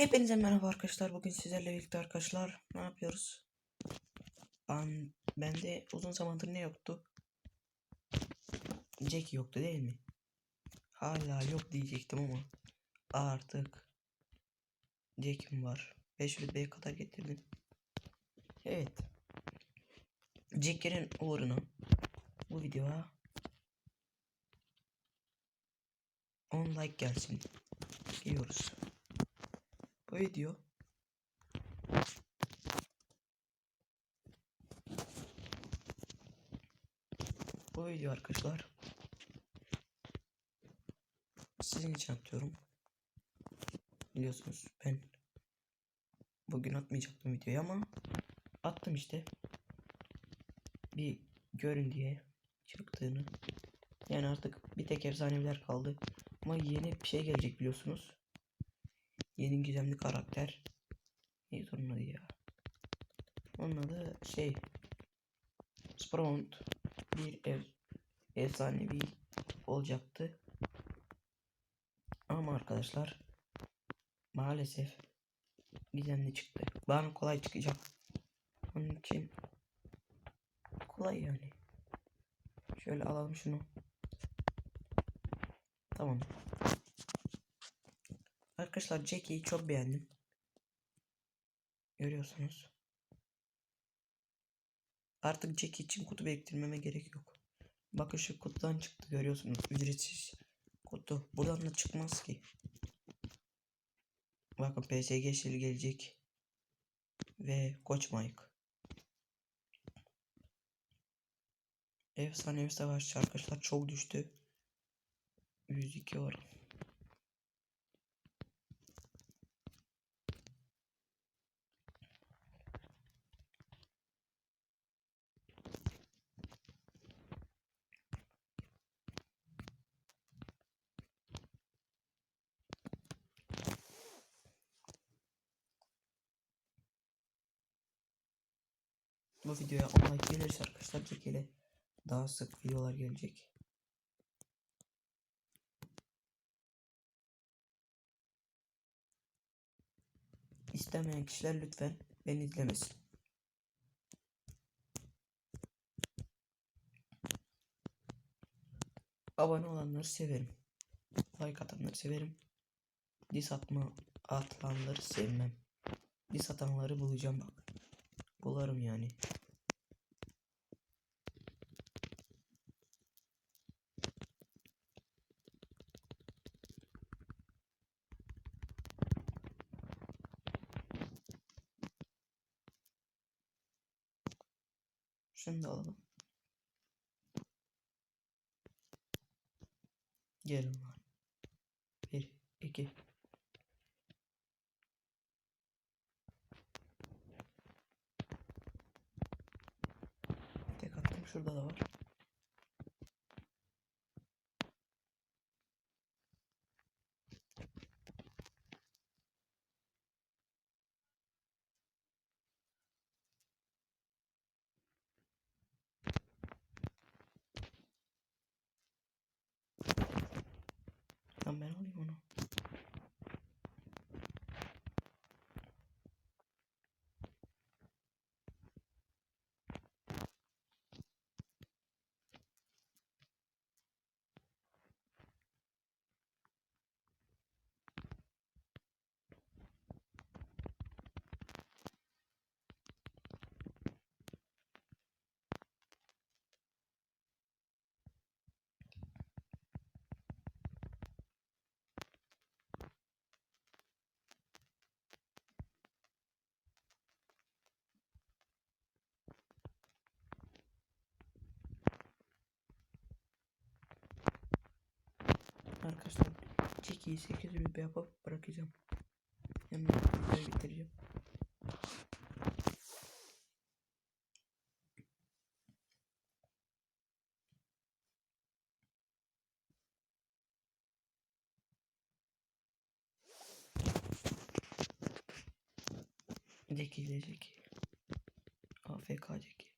Hepinize merhaba arkadaşlar. Bugün sizlerle birlikte arkadaşlar ne yapıyoruz? Ben bende uzun zamandır ne yoktu? Jack yoktu değil mi? Hala yok diyecektim ama artık Jack'im var. 5 rütbeye kadar getirdim. Evet. Jack'lerin uğruna bu videoya 10 like gelsin diyoruz. Bu video Bu video arkadaşlar sizin için atıyorum. Biliyorsunuz ben bugün atmayacaktım videoyu ama attım işte. Bir görün diye çıktığını. Yani artık bir tek efsaneler kaldı. Ama yeni bir şey gelecek biliyorsunuz. Yeni gizemli karakter. Neydi onun adı ya? Onun adı şey. Spront. Bir ev, efsanevi olacaktı. Ama arkadaşlar maalesef gizemli çıktı. Bana kolay çıkacak. Onun için kolay yani. Şöyle alalım şunu. Tamam. Arkadaşlar Jackie'yi çok beğendim. Görüyorsunuz. Artık Jackie için kutu biriktirmeme gerek yok. Bakın şu kutudan çıktı görüyorsunuz. Ücretsiz kutu. Buradan da çıkmaz ki. Bakın PSG şili gelecek. Ve Koç Mike. Efsanevi savaşçı arkadaşlar çok düştü. 102 oran. Bu videoya 10 like gelirse arkadaşlar ile daha sık videolar gelecek. İstemeyen kişiler lütfen beni izlemesin. Abone olanları severim. Like atanları severim. Dis atma atanları sevmem. Dis atanları bulacağım bak. Bularım yani. Şunu da alalım. Gelin lan. Bir, iki. Tek 2'yi 8 bir yapıp bırakacağım. Hemen videoyu bitireceğim. Zeki zeki. AFK zeki.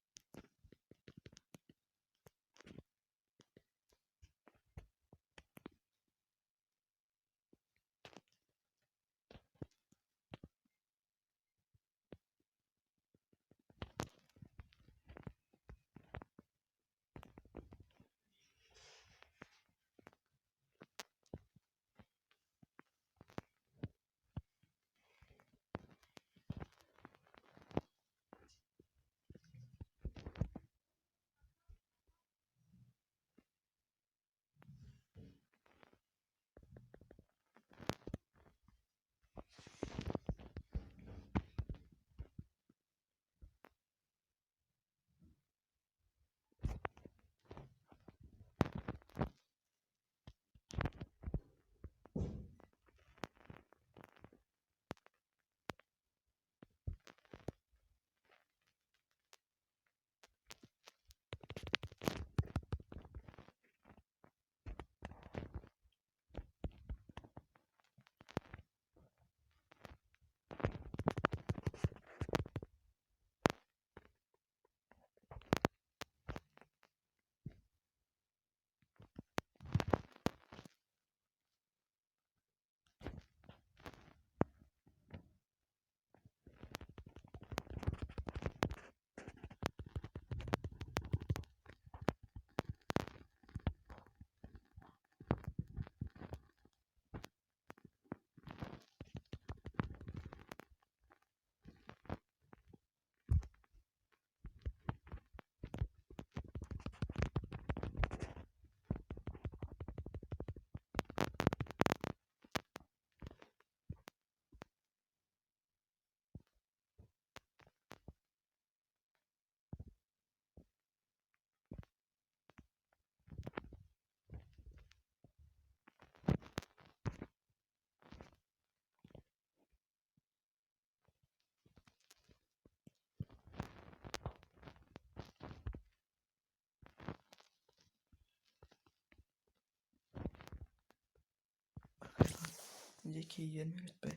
Jackie'yi 20 rütbe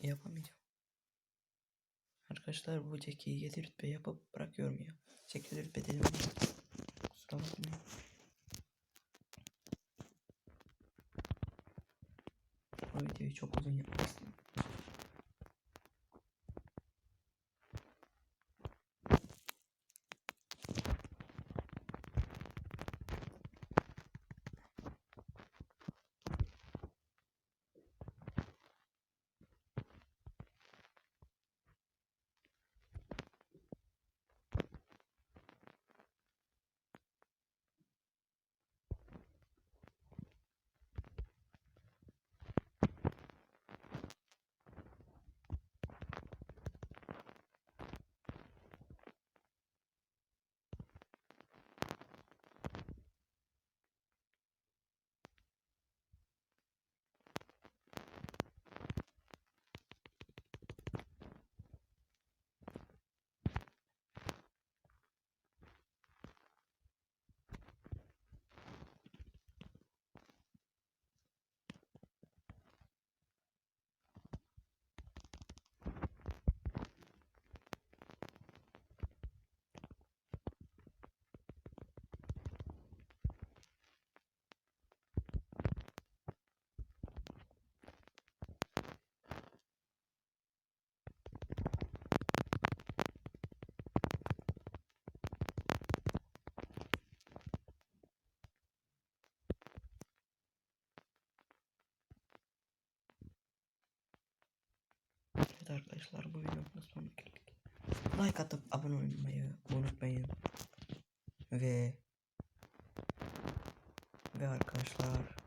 yapamayacağım. Arkadaşlar bu Jackie'yi 7 rütbe yapıp bırakıyorum ya. 8 rütbe dedim kusura bakmayın. Bu videoyu çok uzun yapmak istedim. Evet arkadaşlar bu videonun sonuna geldik. Like atıp abone olmayı unutmayın. Ve ve arkadaşlar.